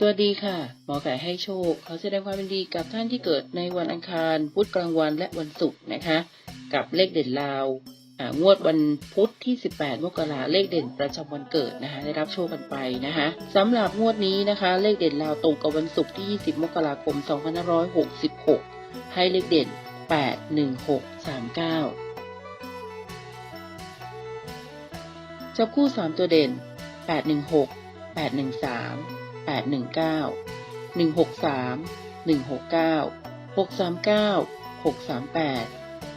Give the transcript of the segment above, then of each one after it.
สวัสดีค่ะ หมอไก่ให้โชค ขอแสดงความยินดีกับท่านที่เกิดในวันอังคาร พุธกลางวันและวันศุกร์นะคะ กับเลขเด่นลาวงวดวันพุธที่ 18 มกราเลขเด่นประจำวันเกิดนะคะ ได้รับโชคกันไปนะคะสำหรับงวดนี้นะคะ เลขเด่นลาวตรงกับวันศุกร์ที่ 20 มกราคม 2566 ให้เลขเด่น 81639 จับคู่ 3 ตัวเด่น 816 813 819 163 169 639 638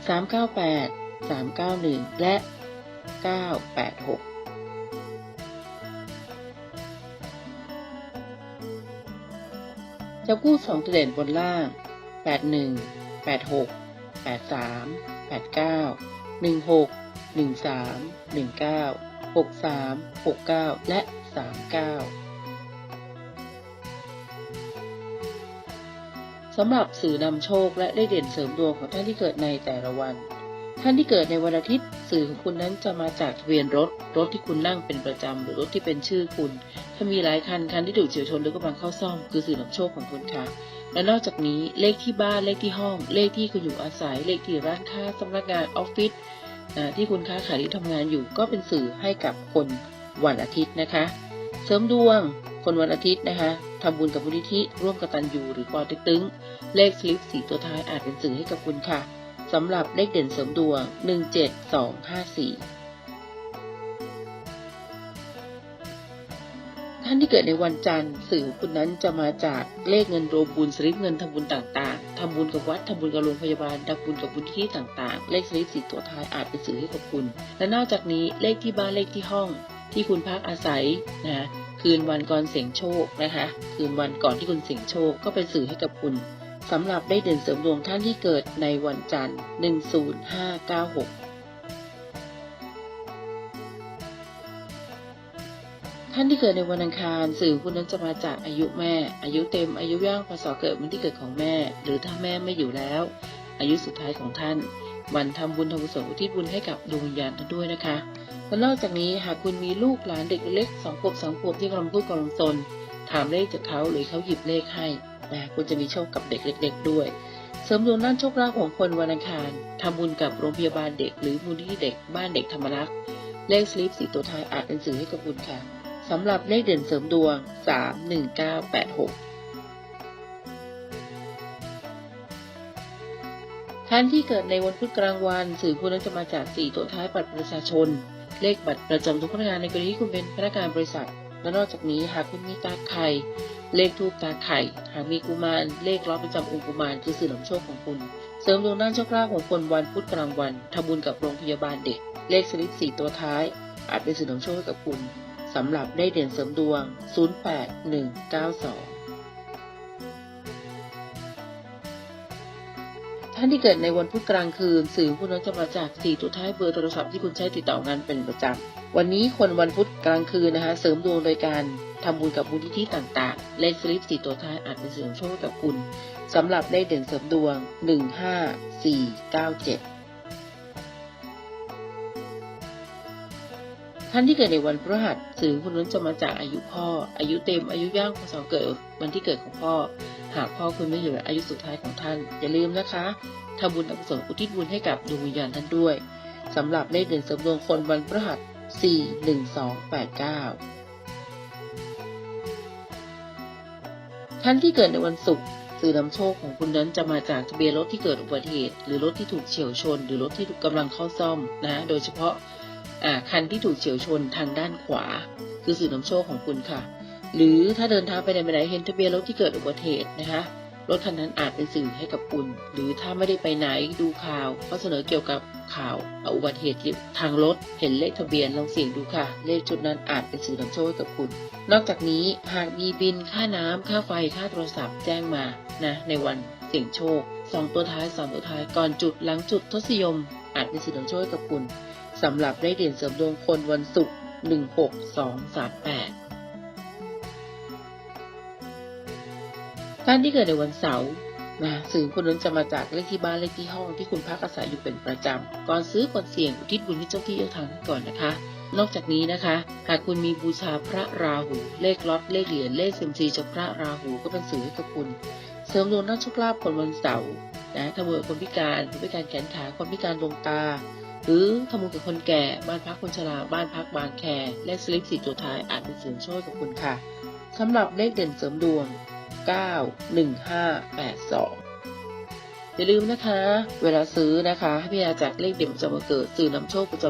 398 391 และ 986จับคู่2ตัวเด่นบนล่าง 81 86 83 89 16 13 19 63 69 และ 39ำหรับสื่อนำโชคและได้เด่นเสริมดวงของท่านที่เกิดในแต่ละวัน ท่านที่เกิดในวันอาทิตย์ สื่อของคุณนั้นจะมาจากทะเบียนรถ รถที่คุณนั่งเป็นประจำหรือรถที่เป็นชื่อคุณ ถ้ามีหลายคันคันที่ถูกเฉียวชนหรือกำลังเข้าซ่อม คือสื่อนำโชคของคุณค่ะ และนอกจากนี้เลขที่บ้านเลขที่ห้อง เลขที่คุณอยู่อาศัย เลขที่ร้านค้าสำนักงานออฟฟิศที่คุณค้าขายหรือทำงานอยู่ก็เป็นสื่อให้กับคนวันอาทิตย์นะคะ เสริมดวง คนวันอาทิตย์นะคะทำบุญกับมูลนิธิร่วมกตัญญูหรือปอเต็กตึงเลขสลิปสีตัวท้ายอาจเป็นสื่อให้กับคุณค่ะสำหรับเลขเด่นเสริมดวง 17254ท่านที่เกิดในวันจันทร์สื่อของคุณนั้นจะมาจากเลขเงินรวมบุญสลิปเงินทำบุญต่างๆทำบุญกับวัดทำบุญกับโรงพยาบาลทำบุญกับบุญที่ต่างๆ เลขสลิปสีตัวท้ายอาจเป็นสื่อให้กับคุณ และนอกจากนี้เลขที่บ้านเลขที่ห้อง ที่คุณพักอาศัยนะ คืนวันก่อนเสี่ยงโชคนะคะ คืนวันก่อนที่คุณเสี่ยงโชคก็เป็นสื่อให้กับคุณสำหรับได้เด่นเสริมดวงท่านที่เกิดในวันจันทร์ 10596 ท่านที่เกิดในวันอังคาร สื่อคุณนั้นจะมาจากอายุแม่ อายุเต็มอายุย่างพศเกิดวันที่เกิดของแม่ หรือถ้าแม่ไม่อยู่แล้ว อายุสุดท้ายของท่าน วันทำบุญทำกุศลอุทิศบุญให้กับดวงวิญญาณท่านด้วยนะคะและนอกจากนี้หากคุณมีลูกหลานเด็กเล็กสองขวบสามขวบที่กำลังพูดกำลังซนถามเลขจากเขาหรือเขาหยิบเลขให้นะคุณจะมีโชคกับเด็กเล็ก ๆ ด้วย เสริมดวงด้านโชคลาภของคนวันอังคารทำบุญกับโรงพยาบาลเด็ก หรือมูลนิธิเด็กบ้านเด็กธรรมรักษ์เลขสลิปสีตัวท้ายอาจเป็นสื่อให้กับคุณค่ะสำหรับเลขเด่นเสริมดวง 31986 ท่านที่เกิดในวันพุธกลางวันสื่อคุณนั้นจะมาจากสี่ตัวท้ายบัตรประชาชน เลขบัตรประจำทุกพนักงานในกรณีที่คุณเป็นพนักงานบริษัท และนอกจากนี้หากคุณมีตาไข่ เลขทูปตาไข่ หากมีกุมารเลขล้อประจำองค์กุมารคือสื่อนำโชคของคุณ เสริมดวงด้านโชคลาภของคนวันพุธกลางวันทำบุญกับโรงพยาบาลเด็ก เลขสลิปสี่ตัวท้าย อาจเป็นสื่อนำโชคให้กับคุณสำหรับได้เด่นเสริมดวง 08192 ท่านที่เกิดในวันพุธกลางคืน สื่อคุณนั้นจะมาจากสี่ตัวท้ายเบอร์โทรศัพท์ที่คุณใช้ติดต่องานเป็นประจำ วันนี้คนวันพุธกลางคืนนะคะ เสริมดวงโดยการทำบุญกับบุญที่ที่ต่างๆ เลขสลิปสี่ตัวท้ายอาจเป็นเสื่อโชคกับคุณสำหรับเลขเด่นเสริมดวง 15497 ท่านที่เกิดในวันพฤหัสสื่อคุณนั้นจะมาจากอายุพ่อ อายุเต็มอายุย่างพศเกิดวันที่เกิดของพ่อ หากพ่อคุณไม่อยู่อายุสุดท้ายของท่าน อย่าลืมนะคะทำบุญอกุศลอุทิศบุญให้กับดวงวิญญาณท่านด้วยสำหรับเลขเด่นเสริมดวงคนวันพฤหัส41289 ท่านที่เกิดในวันศุกร์สื่อนำโชคของคุณนั้นจะมาจากทะเบียนรถที่เกิดอุบัติเหตุ หรือรถที่ถูกเฉียวชน หรือรถที่กำลังเข้าซ่อมนะ โดยเฉพาะ คันที่ถูกเฉียวชนทางด้านขวา คือสื่อนำโชคของคุณค่ะ หรือถ้าเดินทางไปไหนมาไหนเห็นทะเบียนรถที่เกิดอุบัติเหตุนะคะรถคันนั้นอาจเป็นสื่อให้กับคุณ หรือถ้าไม่ได้ไปไหนดูข่าว ก็เสนอเกี่ยวกับข่าวอุบัติเหตุทางรถเห็นเลขทะเบียนลองเสี่ยงดูค่ะ เลขชุดนั้นอาจเป็นสื่อนำโชคให้กับคุณ นอกจากนี้หากมีบินค่าน้ำค่าไฟค่าโทรศัพท์แจ้งมานะในวันเสี่ยงโชคสองตัวท้ายสามตัวท้ายก่อนจุดหลังจุดทศยม อาจเป็นสื่อนำโชคให้กับคุณ สำหรับได้เด่นเสริมดวงคนวันศุกร์16238ท่านที่เกิดในวันเสาร์นะสื่อคนนั้นจะมาจากเลขที่บ้านเลขที่ห้องที่คุณพักอาศัยอยู่เป็นประจำ ก่อนซื้อก่อนเสี่ยงอุทิศบุญให้เจ้าที่เจ้าทางก่อนนะคะ นอกจากนี้นะคะ หากคุณมีบูชาพระราหู เลขล็อตเลขเหรียญเลขเซมซีจากพระราหูก็เป็นสื่อให้กับคุณ เสริมดวงนักโชคลาภคนวันเสาร์นะทำบุญกับคนพิการคนพิการแขนขาคนพิการดวงตา หรือทำบุญกับคนแก่ บ้านพักคนชรา บ้านพักบางแค และสลิปสีตัวท้ายอาจเป็นเสียงโชคกับคุณค่ะสำหรับเลขเด่นเสริมดวง 9 1 5 8 2อย่าลืมนะคะ เวลาซื้อนะคะให้พิจารณาจากเลขเด่นประจำวันเกิดสื่อนำโชคประจำ